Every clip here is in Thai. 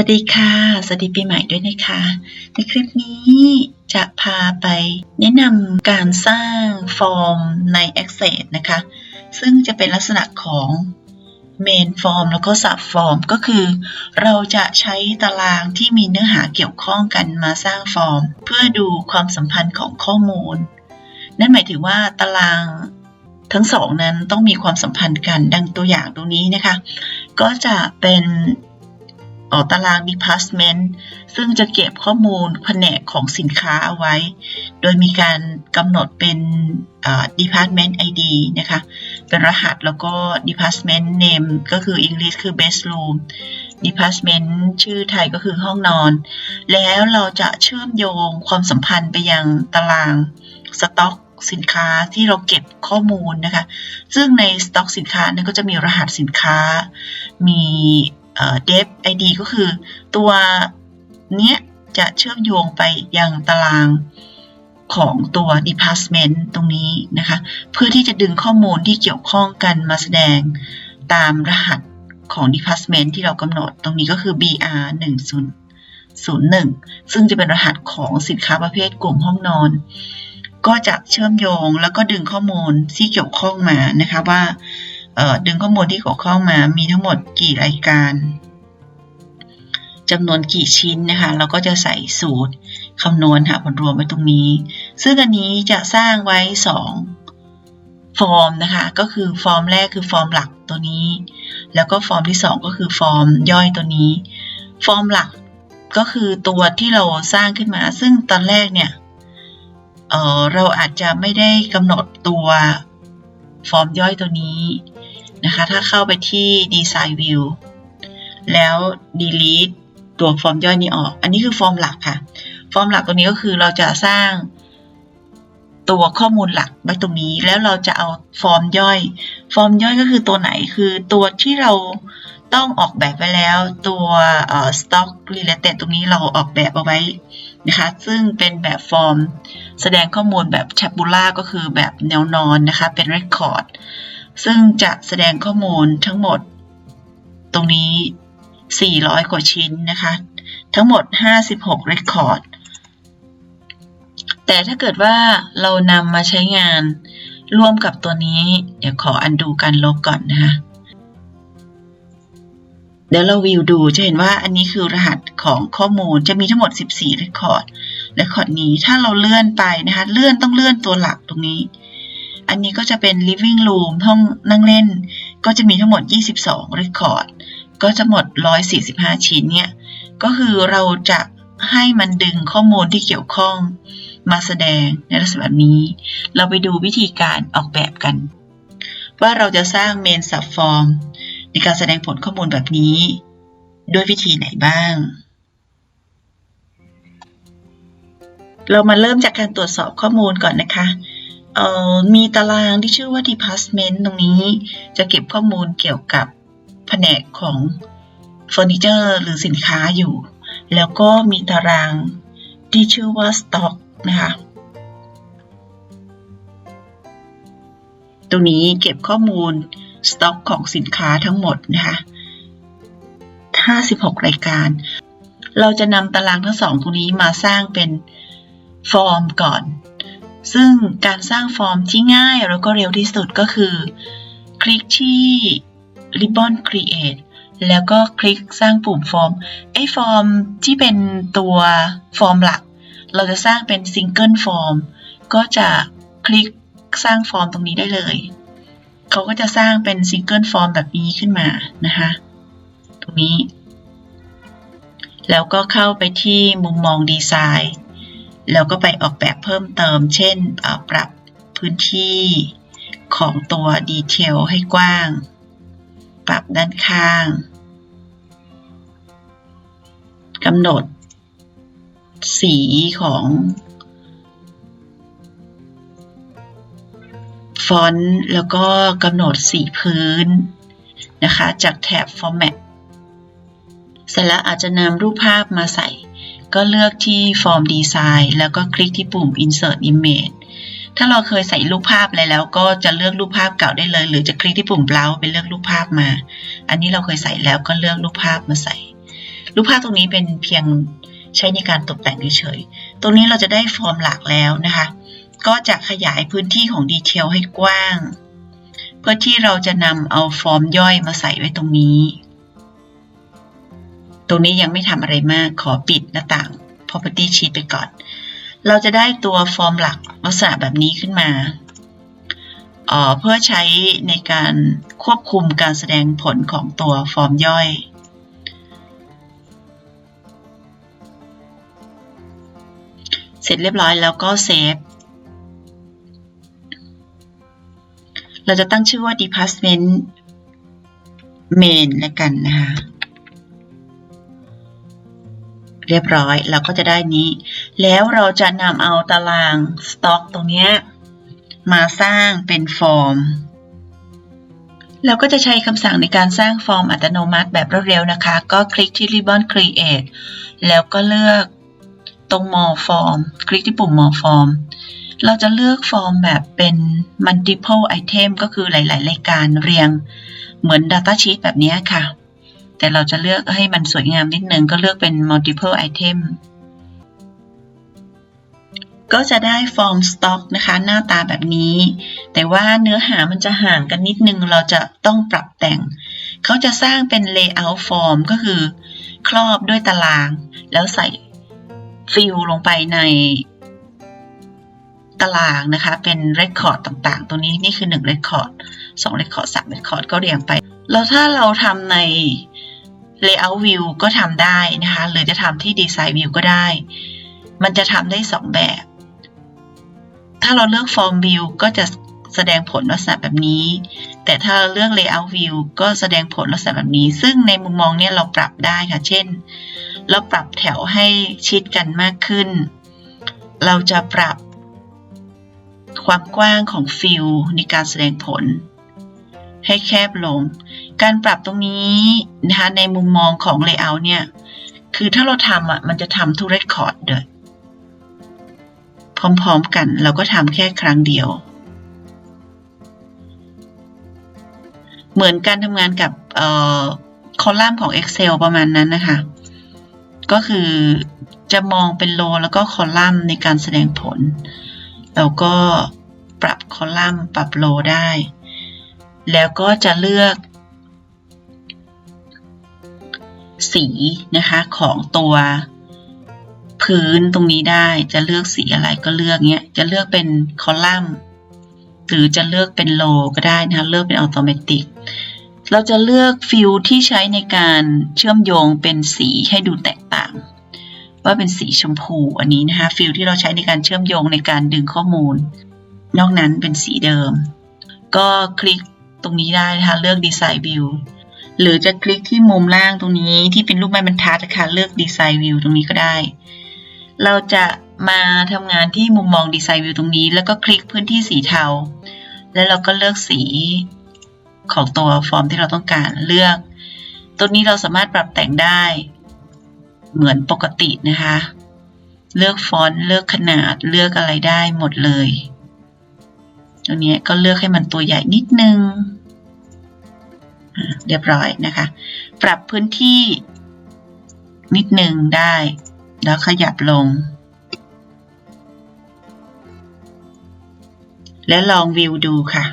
วัสดีค่ะ สวัสดีปีใหม่ด้วยนะคะ ในคลิปนี้จะพาไปแนะนำการสร้างฟอร์มใน Access นะคะ ซึ่งจะเป็นลักษณะของ Main Form แล้วก็ Sub Form ก็คือ เราจะใช้ตารางที่มีเนื้อหาเกี่ยวข้องกันมาสร้างฟอร์ม เพื่อดูความสัมพันธ์ของข้อมูล นั่นหมายถึงว่าตารางทั้งสองนั้นต้องมีความสัมพันธ์กันดังตัวอย่างตรงนี้นะคะ ก็จะเป็น ตาราง department ซึ่งจะเก็บข้อมูลแผนกของสินค้าเอาไว้ โดยมีการกำหนดเป็น department ID นะคะ เป็นรหัสแล้วก็ department name ก็คือ English คือ bedroom department ชื่อไทยก็คือห้องนอน แล้วเราจะเชื่อมโยงความสัมพันธ์ไปยังตารางสต็อกสินค้าที่เราเก็บข้อมูลนะคะ ซึ่งในสต็อกสินค้านั้นก็จะมีรหัสสินค้า มี เดฟไอดีก็คือ ตัวเนี้ยจะเชื่อมโยงไปยังตารางของตัว department ตรงนี้นะคะ เพื่อที่จะดึงข้อมูลที่เกี่ยวข้องกันมาแสดงตามรหัสของ department ที่เรากำหนดตรงนี้ก็คือ BR 1 0 0 1 ซึ่งจะเป็นรหัสของสินค้าประเภทกลุ่มห้องนอน ก็จะเชื่อมโยงแล้วก็ดึงข้อมูลที่เกี่ยวข้องมานะคะว่า ดึงข้อมูลที่เกี่ยวข้องมามีทั้งหมดกี่รายการจำนวนกี่ชิ้นนะคะ เราก็จะใส่สูตรคำนวณหาผลรวมไว้ตรงนี้ ซึ่งอันนี้จะสร้างไว้ 2 ฟอร์มนะคะ ก็คือฟอร์มแรกคือฟอร์มหลักตัวนี้ แล้วก็ฟอร์มที่ 2 ก็คือฟอร์มย่อยตัวนี้ ฟอร์มหลักก็คือตัวที่เราสร้างขึ้นมา ซึ่งตอนแรกเนี่ยเเราอาจจะไม่ได้กำหนดตัวฟอร์มย่อยตัวนี้ นะคะถ้าเข้าไปที่ Design View แล้ว delete ตัวฟอร์มย่อยนี้ออก อันนี้คือฟอร์มหลักค่ะ ฟอร์มหลักตัวนี้ก็คือเราจะสร้างตัวข้อมูลหลักไว้ตรงนี้ แล้วเราจะเอาฟอร์มย่อย ฟอร์มย่อยก็คือตัวไหนคือตัวที่เราต้องออกแบบไว้แล้ว ตัว stock related ตรงนี้เราออกแบบเอาไว้นะคะ ซึ่งเป็นแบบฟอร์ม แสดงข้อมูลแบบ tabular ก็คือแบบแนวนอนนะคะ เป็น record ซึ่งจะแสดงข้อมูลทั้งหมด ตรงนี้ 400 กว่าชิ้นนะคะ ทั้งหมด 56 record แต่ถ้าเกิดว่าเรานำมาใช้งานร่วมกับตัวนี้ เดี๋ยวขออันดูการลบก่อนนะคะเดี๋ยวเราวิวดูจะเห็นว่าอันนี้คือรหัสของข้อมูลจะมีทั้งหมด 14 record record นี้ถ้าเราเลื่อนไปนะคะ เลื่อนต้องเลื่อนตัวหลักตรงนี้ อันนี้ก็จะเป็น living room ห้องนั่งเล่น ก็จะมีทั้งหมด 22 record ก็จะหมด 145 ชิ้นเนี่ย ก็คือเราจะให้มันดึงข้อมูลที่เกี่ยวข้อง มาแสดงในลักษณะนี้ เราไปดูวิธีการออกแบบกัน ว่าเราจะสร้าง main subform ในการแสดงผลข้อมูลแบบนี้ ด้วยวิธีไหนบ้าง เรามาเริ่มจากการตรวจสอบข้อมูลก่อนนะคะ มีตารางที่ชื่อว่า department ตรงนี้ จะเก็บข้อมูลเกี่ยวกับแผนกของเฟอร์นิเจอร์หรือสินค้าอยู่ แล้วก็มีตารางที่ชื่อว่า stock นะคะ ตรงนี้เก็บข้อมูลสต็อกของสินค้าทั้งหมดนะคะ 56 รายการ เราจะนำตารางทั้งสองตรงนี้มาสร้างเป็นฟอร์มก่อน ซึ่งการสร้างฟอร์มที่ง่ายแล้วก็เร็วที่สุดก็คือ คลิกที่ Ribbon Create แล้วก็คลิกสร้างปุ่มฟอร์ม ไอ้ฟอร์มที่เป็นตัวฟอร์มหลัก เราจะสร้างเป็น Single Form ก็จะคลิกสร้างฟอร์มตรงนี้ได้เลย เขาก็จะสร้างเป็น Single Form แบบนี้ขึ้นมานะคะ ตรงนี้ แล้วก็เข้าไปที่มุมมองดีไซน์ แล้วก็ไปออกแบบเพิ่มเติม เช่นปรับพื้นที่ของตัวดีเทลให้กว้าง ปรับด้านข้างกำหนด สีของฟอนต์ แล้วก็กำหนดสีพื้นนะคะ จากแถบ Format เสร็จแล้วอาจจะนำรูปภาพมาใส่ ก็เลือกที่ Form Design แล้วก็คลิกที่ปุ่ม Insert Image ถ้าเราเคยใส่รูปภาพอะไรแล้วก็จะเลือกรูปภาพเก่าได้เลย หรือจะคลิกที่ปุ่ม Browse ไปเลือกรูปภาพมา อันนี้เราเคยใส่แล้วก็เลือกรูปภาพมาใส่ รูปภาพตรงนี้เป็นเพียงใช้ในการตกแต่งเฉยๆ ตรงนี้เราจะได้ฟอร์มหลักแล้วนะคะ ก็จะขยายพื้นที่ของดีเทลให้กว้าง เพื่อที่เราจะนำเอาฟอร์มย่อยมาใส่ไว้ตรงนี้ ตรงนี้ยังไม่ทำอะไรมากขอปิดหน้าต่าง property sheet ไปก่อน เราจะได้ตัวฟอร์มหลักลักษณะแบบนี้ขึ้นมาเพื่อใช้ในการควบคุมการแสดงผลของตัวฟอร์มย่อยเสร็จเรียบร้อยแล้วก็เซฟ เราจะตั้งชื่อว่า department main แล้วกันนะคะ เรียบร้อยเราก็จะได้นี้ แล้วเราจะนำเอาตารางสต็อกตรงนี้มาสร้างเป็นฟอร์ม เราก็จะใช้คำสั่งในการสร้างฟอร์มอัตโนมัติแบบรวดเร็วนะคะ ก็คลิกที่ ribbon create แล้วก็เลือกตรง more form คลิกที่ปุ่ม more form เราจะเลือกฟอร์มแบบเป็น multiple item ก็คือหลาย ๆ รายการเรียง เหมือน data sheet แบบนี้ค่ะ แต่เราจะเลือกให้มันสวยงามนิดนึงก็เลือกเป็น multiple item ก็จะได้ฟอร์มสต็อกนะคะ หน้าตาแบบนี้ แต่ว่าเนื้อหามันจะห่างกันนิดนึง เราจะต้องปรับแต่ง เขาจะสร้างเป็น layout form ก็คือ ครอบด้วยตาราง แล้วใส่ฟิลลงไปใน ตารางนะคะ เป็น record ต่างๆ ตัวนี้นี่คือ1 record 2 record 3 record ก็เรียงไป แล้วถ้าเราทำใน layout view ก็ทำได้นะคะ หรือจะทำที่ design view ก็ได้ มันจะทำได้ 2 แบบ ถ้าเราเลือก form view ก็จะแสดงผลลักษณะแบบนี้ แต่ถ้าเราเลือก layout view ก็แสดงผลลักษณะแบบนี้ ซึ่งในมุมมองเนี่ยเราปรับได้ค่ะ เช่น เราปรับแถวให้ชิดกันมากขึ้น เราจะปรับ ความกว้างของฟิลในการแสดงผล ให้แคบลง การปรับตรงนี้นะคะในมุมมองของ layout เนี่ย คือถ้าเราทำอะมันจะทำทุกเรคคอร์ดเดยพร้อมๆกันเราก็ทำแค่ครั้งเดียว เหมือนการทำงานกับคอลัมน์ของ Excel ประมาณนั้นนะคะ ก็คือจะมองเป็นโลแล้วก็คอลัมน์ในการแสดงผลเราก็ ปรับคอลัมน์ปรับโลได้ แล้วก็จะเลือก สีนะคะของตัวพื้นตรงนี้ได้จะเลือกสีอะไรก็เลือกเนี้ยจะเลือกเป็นคอลัมน์หรือจะเลือกเป็นโลก็ได้นะคะเลือกเป็นอัตโนมัติเราจะเลือกฟิลที่ใช้ในการเชื่อมโยงเป็นสีให้ดูแตกต่าง ว่าเป็นสีชมพูอันนี้นะคะฟิลที่เราใช้ในการเชื่อมโยงในการดึงข้อมูล นอกนั้นเป็นสีเดิม ก็คลิกตรงนี้ได้นะคะเลือก Design View หรือจะคลิกที่มุมล่างตรงนี้ที่เป็นรูปไม้บรรทัดนะคะเลือก Design View ตรงนี้ก็ได้ เราจะมาทำงานที่มุมมอง Design View ตรงนี้ แล้วก็คลิกพื้นที่สีเทา แล้วเราก็เลือกสีของตัวฟอร์มที่เราต้องการเลือก ตัวนี้เราสามารถปรับแต่งได้ เหมือนปกตินะคะ เลือกฟอนต์เลือกขนาดเลือกอะไรได้หมดเลย ตัวนี้ก็เลือกให้มันตัวใหญ่นิดนึง เรียบร้อยนะคะ ปรับพื้นที่นิดหนึ่งได้ แล้วขยับลง และลองวิวดูค่ะ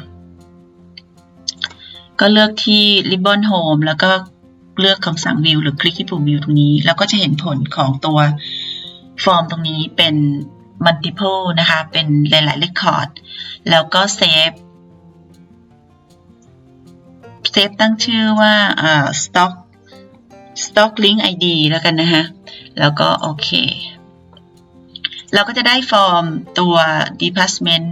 ก็เลือกที่ Ribbon Home แล้วก็เลือกคำสั่งวิวหรือคลิกที่ปุ่มวิวตรงนี้ แล้วก็จะเห็นผลของตัวฟอร์มตรงนี้เป็น multiple นะคะ เป็นหลายๆ record แล้วก็เซฟเซฟตั้งชื่อว่า stock stock link id แล้วกันนะคะ แล้วก็โอเค เราก็จะได้ฟอร์มตัว department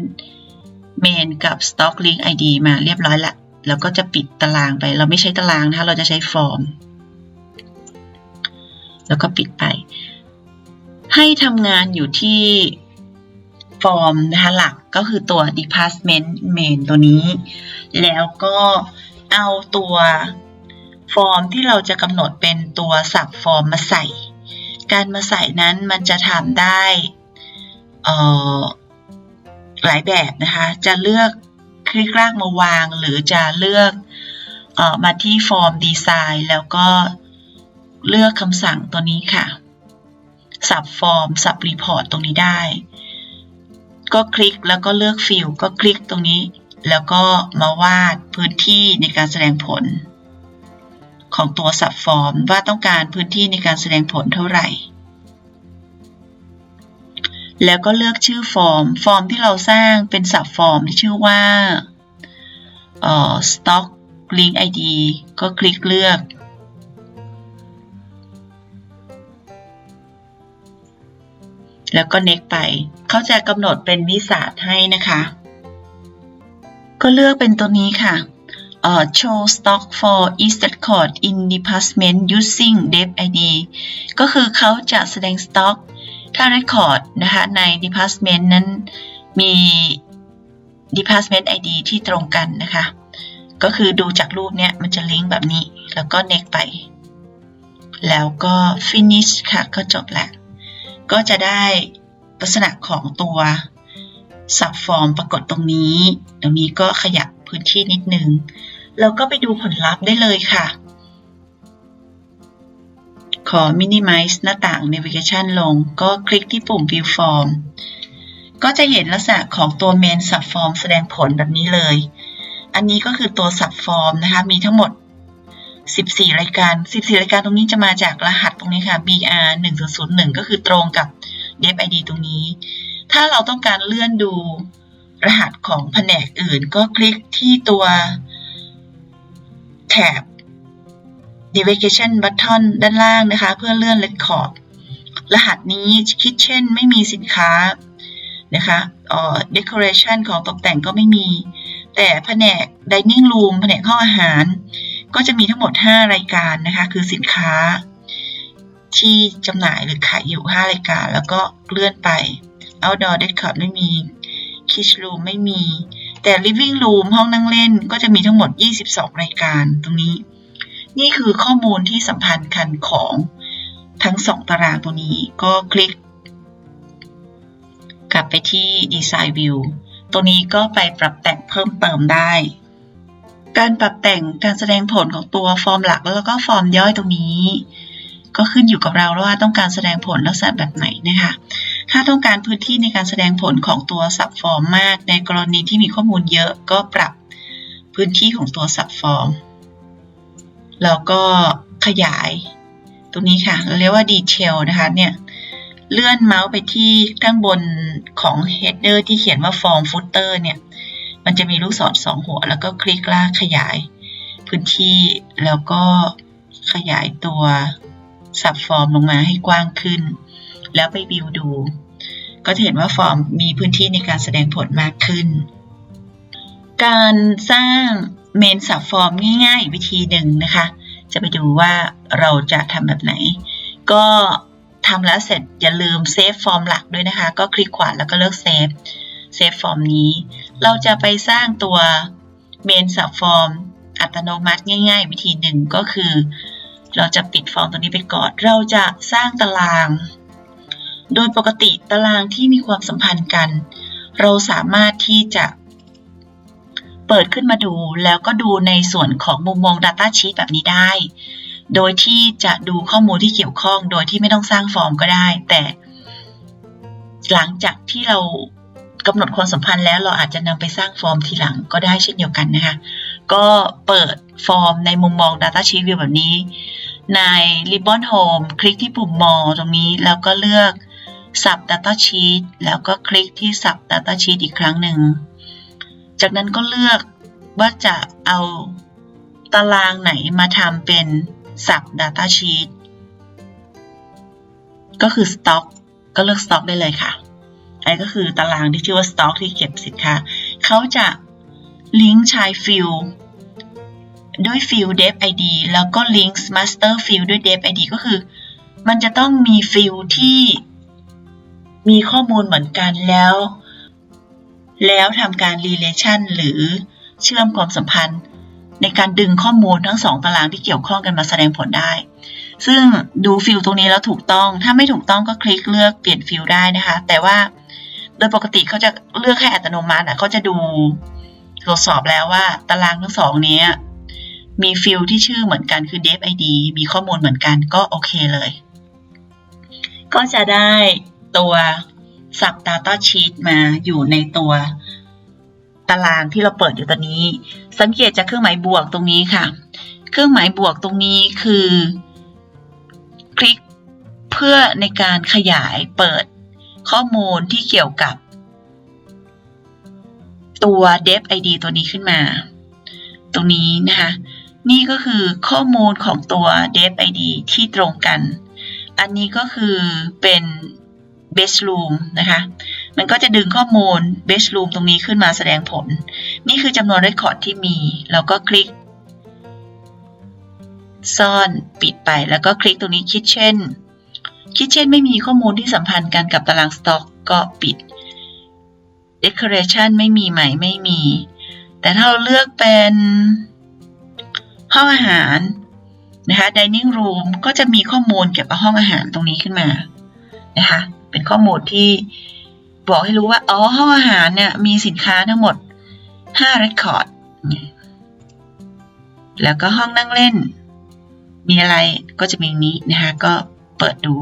main กับ stock link id มาเรียบร้อยละแล้วก็จะปิดตารางไป เราไม่ใช้ตารางนะคะ เราจะใช้ฟอร์ม แล้วก็ปิดไป ให้ทำงานอยู่ที่ฟอร์มนะคะหลักก็คือตัว department main ตัวนี้ แล้วก็เอาตัวฟอร์มที่เราจะกำหนดเป็นตัวสับฟอร์มมาใส่ การมาใส่นั้นมันจะทำได้หลายแบบนะคะ จะเลือกคลิกลากมาวาง หรือจะเลือกออมาที่ฟอร์มดีไซน์แล้วก็เลือกคำสั่งตัวนี้ค่ะ สับฟอร์มสับรีพอร์ตตรงนี้ได้ ก็คลิกแล้วก็เลือกฟิลก็คลิกตรงนี้ แล้วก็มาวาดพื้นที่ในการแสดงผล ของตัวสับฟอร์มว่าต้องการพื้นที่ในการแสดงผลเท่าไหร่ แล้วก็เลือกชื่อฟอร์ม ฟอร์มที่เราสร้างเป็นสับฟอร์มที่ชื่อว่าออ stock link id ก็คลิกเลือก แล้วก็ next ไป เขาจะกำหนดเป็นวิสาทให้นะคะ ก็เลือกเป็นตัวนี้ค่ะเอ่อ show stock for each record in department using dev id ก็คือเขาจะแสดง stock ถ้า record นะคะใน department นั้นมี department id ที่ตรงกันนะคะ ก็คือดูจากรูปเนี้ยมันจะลิงก์แบบนี้ แล้วก็ next ไป แล้วก็ finish ค่ะ ก็จบแล้ว ก็จะได้ลักษณะของตัวสับฟอร์มปรากฏตรงนี้ ตรงนี้ก็ขยับพื้นที่นิดนึงเราก็ไปดูผลลัพธ์ได้เลยค่ะ ขอ minimize หน้าต่าง navigation ลง ก็คลิกที่ปุ่ม view form ก็จะเห็นลักษณะของตัว main subform แสดงผลแบบนี้เลย อันนี้ก็คือตัว subform นะคะ มีทั้งหมด 14 รายการ 14 รายการตรงนี้จะมาจากรหัสตรงนี้ค่ะ BR 1001 ก็คือตรงกับ dev id ตรงนี้ ถ้าเราต้องการเลื่อนดูรหัสของแผนกอื่น ก็คลิกที่ตัวแถบ navigation button ด้านล่างนะคะ เพื่อเลื่อน record รหัสนี้คิดเช่นไม่มีสินค้านะคะเอ่อ decoration ของตกแต่งก็ไม่มี แต่แผนก dining room แผนกห้องอาหาร ก็จะมีทั้งหมด 5 รายการนะคะ คือสินค้าที่จำหน่ายหรือขายอยู่ 5 รายการ แล้วก็เลื่อนไป outdoor decor ไม่มี kitchen room ไม่มี แต่ living room ห้องนั่งเล่นก็จะมีทั้งหมด 22 รายการตรงนี้ นี่คือข้อมูลที่สัมพันธ์กันของทั้ง 2 ตารางตัวนี้ก็คลิก กลับไปที่ design view ตัวนี้ก็ไปปรับแต่งเพิ่มเติมได้ การปรับแต่งการแสดงผลของตัวฟอร์มหลักแล้วก็ฟอร์มย่อยตรงนี้ ก็ขึ้นอยู่กับเราว่าต้องการแสดงผลลักษณะแบบไหนนะคะ ถ้าต้องการพื้นที่ในการแสดงผลของตัวสับฟอร์มมาก ในกรณีที่มีข้อมูลเยอะก็ปรับพื้นที่ของตัวสับฟอร์มแล้วก็ขยายตรงนี้ค่ะเราเรียกว่าดีเทลนะคะเนี่ยเลื่อนเมาส์ไปที่ข้างบนของ header ที่เขียนว่า form footer เนี่ย มันจะมีลูกศรสองหัว แล้วก็คลิกลากขยายพื้นที่แล้วก็ขยายตัวสับฟอร์มลงมาให้กว้างขึ้น แล้วไปวิวดู ก็จะเห็นว่าฟอร์มมีพื้นที่ในการแสดงผลมากขึ้น การสร้างเมนสับฟอร์มง่ายๆ วิธีหนึ่งนะคะ จะไปดูว่าเราจะทำแบบไหน ก็ทำแล้วเสร็จอย่าลืมเซฟฟอร์มหลักด้วยนะคะ ก็คลิกขวาแล้วก็เลือกเซฟเซฟฟอร์มนี้ เราจะไปสร้างตัวเมนสับฟอร์มอัตโนมัติง่าย ๆ วิธีหนึ่งก็คือ เราจะปิดฟอร์มตัวนี้ไปก่อน เราจะสร้างตาราง โดยปกติตารางที่มีความสัมพันธ์กัน เราสามารถที่จะเปิดขึ้นมาดูแล้วก็ดูในส่วนของมุมมอง Data Sheet แบบนี้ได้ โดยที่จะดูข้อมูลที่เกี่ยวข้อง โดยที่ไม่ต้องสร้างฟอร์มก็ได้ แต่ หลังจากที่เรา กำหนดความสัมพันธ์แล้วเราอาจจะนำไปสร้างฟอร์มทีหลังก็ได้เช่นเดียวกันนะคะ ก็เปิดฟอร์มในมุมมอง Data Sheet View แบบนี้ ใน Ribbon Home คลิกที่ปุ่มมอตรงนี้แล้วก็เลือก Sub Data Sheet แล้วก็คลิกที่ Sub Data Sheet อีกครั้งหนึ่ง จากนั้นก็เลือกว่าจะเอาตารางไหนมาทำเป็น Sub Data Sheet ก็คือ Stock ก็เลือก Stock ได้เลยค่ะ อันนี้ก็คือตารางที่ชื่อว่า Stock ที่เก็บสินค้าเขาจะลิงก์ชายฟิลด้วยฟิล dev id แล้วก็ลิงก์ master field ด้วย dev id ก็คือ มันจะต้องมีฟิลที่มีข้อมูลเหมือนกันแล้ว แล้วทำการ relation หรือเชื่อมความสัมพันธ์ ในการดึงข้อมูลทั้งสองตารางที่เกี่ยวข้องกันมาแสดงผลได้ ซึ่งดูฟิลตรงนี้แล้วถูกต้อง ถ้าไม่ถูกต้องก็คลิกเลือกเปลี่ยนฟิลได้นะคะ แต่ว่า โดยปกติเขาจะเลือกให้อัตโนมัติอะเขาจะดูตรวจสอบแล้วว่าตารางทั้งสองนี้มีฟิลที่ชื่อเหมือนกันคือ dev id มีข้อมูลเหมือนกันก็โอเคเลย ก็จะได้ตัว sub data sheet มาอยู่ในตัวตารางที่เราเปิดอยู่ตอนนี้ สังเกตจากเครื่องหมายบวกตรงนี้ค่ะ เครื่องหมายบวกตรงนี้คือ คลิกเพื่อในการขยายเปิด ข้อมูลที่เกี่ยวกับตัว dev id ตัวนี้ขึ้นมา ตรงนี้นะคะ นี่ก็คือข้อมูลของตัว dev id ที่ตรงกัน อันนี้ก็คือเป็น base room นะคะ มันก็จะดึงข้อมูล base room ตรงนี้ขึ้นมาแสดงผล นี่คือจำนวน record ที่มี แล้วก็คลิก ซ่อนปิดไป แล้วก็คลิกตรงนี้ kitchen kitchen ไม่มีข้อมูลที่สัมพันธ์กันกับตาราง stock ก็ปิด decoration ไม่มีไหม่ไม่มี แต่ถ้าเราเลือกเป็นห้องอาหารนะคะ dining room ก็จะมีข้อมูลเกี่ยวกับห้องอาหารตรงนี้ขึ้นมานะคะเป็นข้อมูลที่บอกให้รู้ว่าอ๋อห้องอาหารเนี่ยมีสินค้าทั้งหมด5 record แล้วก็ห้องนั่งเล่น มีอะไรก็จะมีนี้นะคะก็ ปิดดู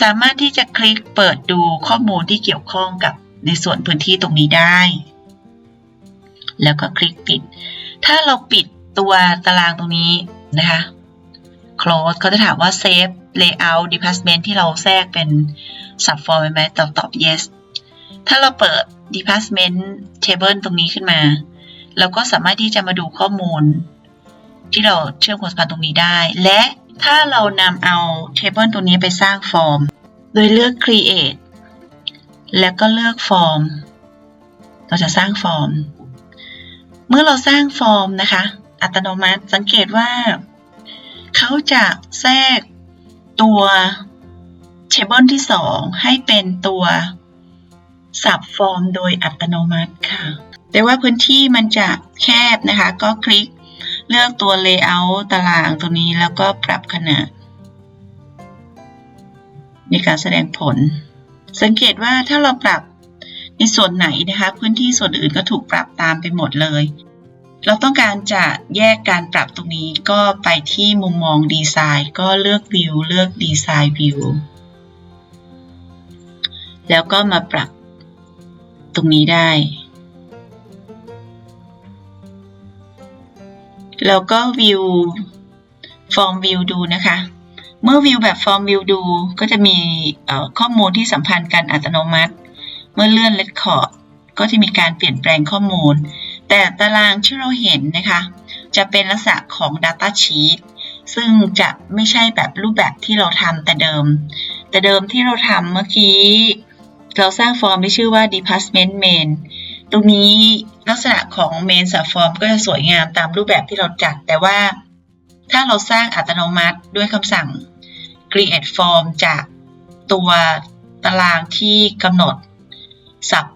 สามารถที่จะคลิกเปิดดูข้อมูลที่เกี่ยวข้องกับในส่วนพื้นที่ตรงนี้ได้ แล้วก็คลิกปิด ถ้าเราปิดตัวตารางตรงนี้นะคะ close เขาจะถามว่า save layout department ที่เราแทรกเป็น subform ไหมตอบตอบ yes ถ้าเราเปิด department table ตรงนี้ขึ้นมา เราก็สามารถที่จะมาดูข้อมูล ที่เราเชื่อมความสัมพันธ์ตรงนี้ได้ และ ถ้าเรานำเอา table ตัวนี้ไปสร้างฟอร์ม โดยเลือก create แล้วก็เลือกฟอร์ม เราจะสร้างฟอร์ม เมื่อเราสร้างฟอร์มนะคะ อัตโนมัติสังเกตว่า เขาจะแทรกตัว table ที่ 2 ให้เป็นตัวสับฟอร์มโดยอัตโนมัติค่ะแต่ว่าพื้นที่มันจะแคบนะคะ ก็คลิก เลือกตัว layout ตารางตัวนี้แล้วก็ปรับขนาด ในการแสดงผล สังเกตว่าถ้าเราปรับในส่วนไหนนะคะ พื้นที่ส่วนอื่นก็ถูกปรับตามไปหมดเลย เราต้องการจะแยกการปรับตรงนี้ก็ไปที่มุมมองดีไซน์ก็เลือก View เลือกดีไซน์ View แล้วก็มาปรับตรงนี้ได้ แล้วก็ View Form View ดูนะคะ เมื่อ View แบบ Form View ดูก็จะมีข้อมูลที่สัมพันธ์กันอัตโนมัติ เมื่อเลื่อน Record ก็จะมีการเปลี่ยนแปลงข้อมูล แต่ตารางที่เราเห็นนะคะ จะเป็นลักษณะของ Data Sheet ซึ่งจะไม่ใช่แบบรูปแบบที่เราทำแต่เดิม แต่เดิมที่เราทำเมื่อกี้ เราสร้างฟอร์มที่ชื่อว่า Department Main ตรงนี้ลักษณะของ Main Subform ก็จะสวยงามตามรูปแบบที่เราจัด แต่ว่าถ้าเราสร้างอัตโนมัติด้วยคำสั่ง create form จากตัวตารางที่กำหนดสับ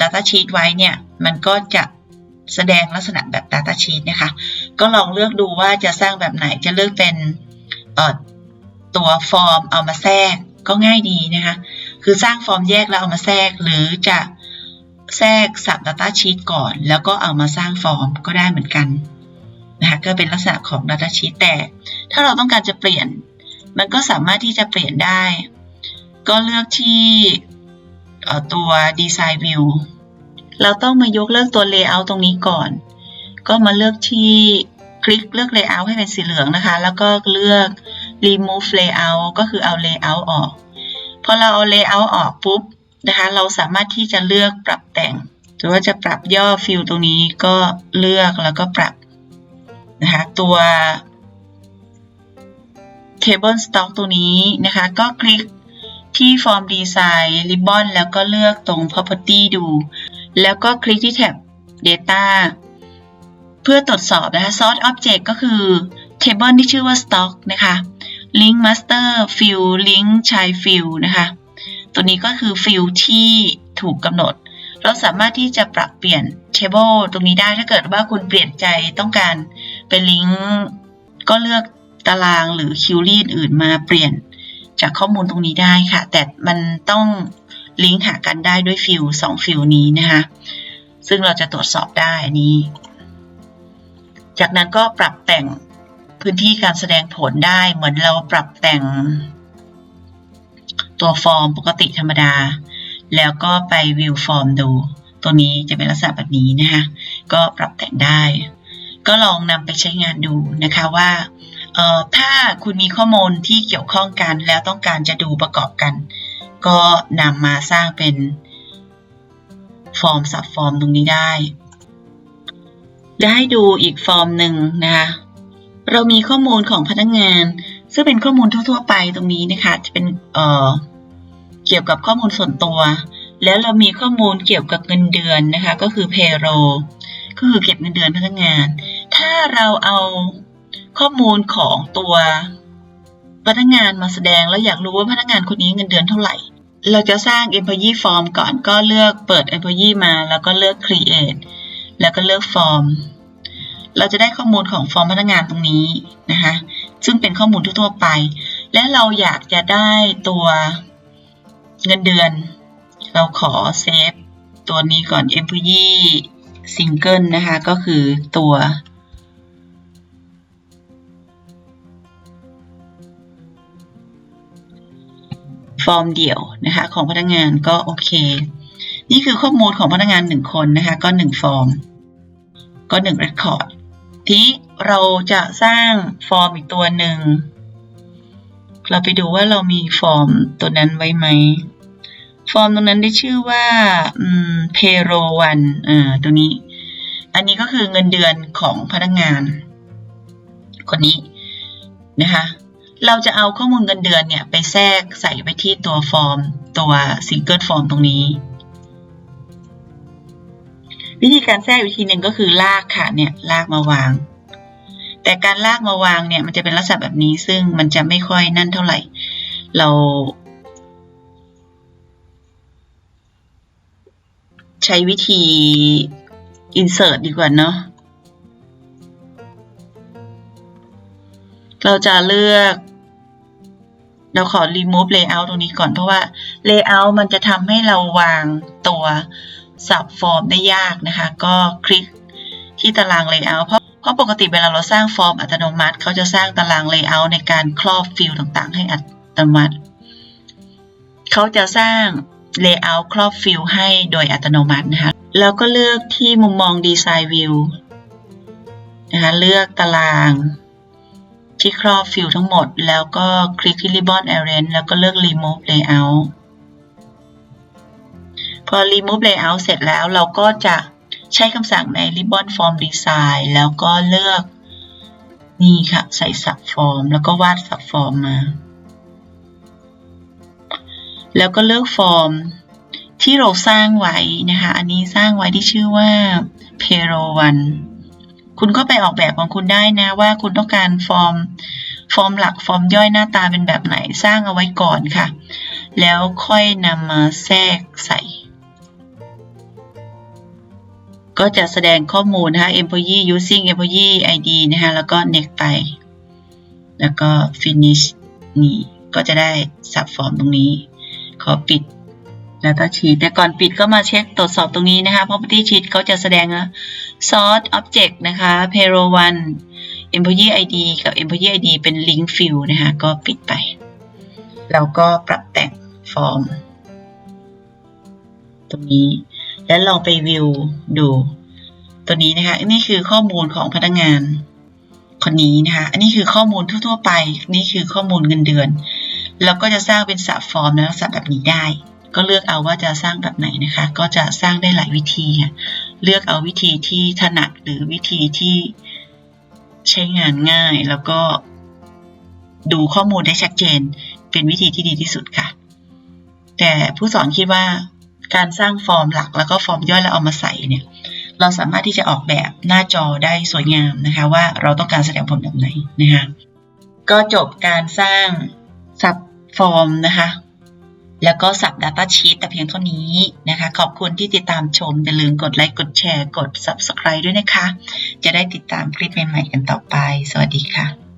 data sheet ไว้เนี่ย มันก็จะแสดงลักษณะแบบ data sheet นะคะ ก็ลองเลือกดูว่าจะสร้างแบบไหนจะเลือกเป็นตัวฟอร์มเอามาแทรกก็ง่ายดีนะคะ คือสร้างฟอร์มแยกแล้วเอามาแทรกหรือจะ แทรกสับ data sheet ก่อน แล้วก็เอามาสร้างฟอร์มก็ได้เหมือนกันนะคะก็เป็นลักษณะของ data sheet แต่ ถ้าเราต้องการจะเปลี่ยน มันก็สามารถที่จะเปลี่ยนได้ ก็เลือกที่ตัว design view เราต้องมายกเลิกตัว layout ตรงนี้ก่อน ก็มาเลือกที่คลิกเลือก layout ให้เป็นสีเหลืองนะคะ แล้วก็เลือก remove layout ก็คือเอา layout ออก พอเราเอา layout ออกปุ๊บ นะคะ เราสามารถที่จะเลือกปรับแต่ง หรือว่าจะปรับย่อฟิลตรงนี้ก็เลือกแล้วก็ปรับนะคะตัว table stock ตัวนี้นะคะ ก็คลิกที่ form design ribbon แล้วก็เลือกตรง property ดู แล้วก็คลิกที่แท็บ data เพื่อตรวจสอบนะคะ source object ก็คือ table ที่ชื่อว่า stock นะคะ link master field link child field นะคะ ตัวนี้ก็คือ field ที่ถูกกำหนด เราสามารถที่จะปรับเปลี่ยน table ตรงนี้ได้ถ้าเกิดว่าคุณเปลี่ยนใจต้องการเป็นลิงก์ก็เลือกตารางหรือคิวรีอื่นมาเปลี่ยนจากข้อมูลตรงนี้ได้ค่ะ แต่มันต้องลิงก์หากันได้ด้วยฟิลสองฟิลนี้นะคะ ซึ่งเราจะตรวจสอบได้อันนี้ จากนั้นก็ปรับแต่งพื้นที่การแสดงผลได้เหมือนเราปรับแต่ง ตัวฟอร์มปกติธรรมดา แล้วก็ไปวิวฟอร์มดู ตัวนี้จะเป็นลักษณะแบบนี้นะคะก็ปรับแต่งได้ ก็ลองนำไปใช้งานดูนะคะว่าเอ่อถ้าคุณมีข้อมูลที่เกี่ยวข้องกัน แล้วต้องการจะดูประกอบกัน ก็นำมาสร้างเป็นฟอร์มสับฟอร์มตรงนี้ได้และให้ดูอีกฟอร์มหนึ่งนะคะเรามีข้อมูลของพนักงาน ซึ่งเป็นข้อมูลทั่ว ๆ ไปตรงนี้นะคะ จะเป็นเอ่อ เกี่ยวกับข้อมูลส่วนตัว แล้วเรามีข้อมูลเกี่ยวกับเงินเดือนนะคะ ก็คือ payroll ก็คือเก็บเงินเดือนพนักงาน ถ้าเราเอาข้อมูลของตัวพนักงานมาแสดงแล้วอยากรู้ว่าพนักงานคนนี้เงินเดือนเท่าไหร่ เราจะสร้าง employee form ก่อนก็เลือกเปิด employee มา แล้วก็เลือก create แล้วก็เลือก form เราจะได้ข้อมูลของฟอร์มพนักงานตรงนี้นะคะ ซึ่งเป็นข้อมูลทั่วไป และเราอยากจะได้ตัว เงินเดือน เราขอเซฟตัวนี้ก่อน employee single นะคะ ก็คือตัว ฟอร์มเดี่ยวนะคะ ของพนักงานก็โอเค นี่คือข้อมูลของพนักงานหนึ่งคนนะคะ ก็หนึ่งฟอร์ม ก็หนึ่งเรคคอร์ดทีนี้เราจะสร้างฟอร์มอีกตัวหนึ่ง เราไปดูว่าเรามีฟอร์มตัวนั้นไว้ไหม ฟอร์มตรงนั้นได้ชื่อว่า payroll one อ่าตัวนี้ อันนี้ก็คือเงินเดือนของพนักงาน คนนี้นะคะ เราจะเอาข้อมูลเงินเดือนเนี่ยไปแทรกใส่ไปที่ตัวฟอร์ม ตัว single form ตรงนี้ วิธีการแทรกวิธีหนึ่งก็คือลากค่ะเนี่ยลากมาวาง แต่การลากมาวางเนี่ยมันจะเป็นลักษณะแบบนี้ซึ่งมันจะไม่ค่อยนั่นเท่าไหร่ เรา ใช้วิธี insert ดีกว่าเนาะเราจะเลือก เราขอ remove layout ตรงนี้ก่อนเพราะว่า layout มันจะทำให้เราวางตัวสับฟอร์มได้ยากนะคะ ก็คลิกที่ตาราง layout เพราะเพราะปกติเวลาเราสร้างฟอร์มอัตโนมัติ เขาจะสร้างตาราง layout ในการครอบฟิลต่างๆ ให้อัตโนมัติ เขาจะสร้าง layout ครอบฟิลให้โดยอัตโนมัตินะคะ แล้วก็เลือกที่มุมมอง design view นะคะ เลือกตารางที่ครอบฟิลทั้งหมด แล้วก็คลิกที่ ribbon arrange แล้วก็เลือก remove layout พอ remove layout เสร็จแล้วเราก็จะใช้คำสั่งใน ribbon form design แล้วก็เลือกนี่ค่ะ ใส่ sub form แล้วก็วาด sub form มา แล้วก็เลือกฟอร์มที่เราสร้างไว้นะคะ อันนี้สร้างไว้ที่ชื่อว่า payroll คุณก็ไปออกแบบของคุณได้นะว่าคุณต้องการฟอร์ม ฟอร์มหลักฟอร์มย่อยหน้าตาเป็นแบบไหนสร้างเอาไว้ก่อนค่ะ แล้วค่อยนำมาแทรกใส่ ก็จะแสดงข้อมูลนะคะ employee using employee ID นะคะ แล้วก็ next ไป แล้วก็ finish นี่ ก็จะได้ sub form ตรงนี้ ขอปิดแล้วก็ชีตแต่ก่อนปิดก็มาเช็คตรวจสอบตรงนี้นะคะ property sheet เขาจะแสดง source object นะคะ payroll one employee ID กับ employee ID เป็น link field นะคะ ก็ปิดไป แล้วก็ปรับแต่งฟอร์ม ตรงนี้ แล้วลองไปวิวดู ตัวนี้นะคะ นี่คือข้อมูลของพนักงานคนนี้นะคะ อันนี้คือข้อมูลทั่ว ๆ ไป นี่คือข้อมูลเงินเดือน เราก็จะสร้างเป็นสับฟอร์มในลักษณะแบบนี้ได้ ก็เลือกเอาว่าจะสร้างแบบไหนนะคะ ก็จะสร้างได้หลายวิธีค่ะเลือกเอาวิธีที่ถนัดหรือวิธีที่ใช้งานง่ายแล้วก็ดูข้อมูลได้ชัดเจน เป็นวิธีที่ดีที่สุดค่ะ แต่ผู้สอนคิดว่าการสร้างฟอร์มหลักแล้วก็ฟอร์มย่อยแล้วเอามาใส่เนี่ย เราสามารถที่จะออกแบบหน้าจอได้สวยงามนะคะ ว่าเราต้องการแสดงผลแบบไหนนะคะ ก็จบการสร้างสับ ฟอร์มนะคะ แล้วก็สับ Data Sheet แต่เพียงเท่านี้นะคะ ขอบคุณที่ติดตามชม อย่าลืมกดไลค์ กดแชร์ กด Subscribe ด้วยนะคะ จะได้ติดตามคลิปใหม่ๆกันต่อไป สวัสดีค่ะ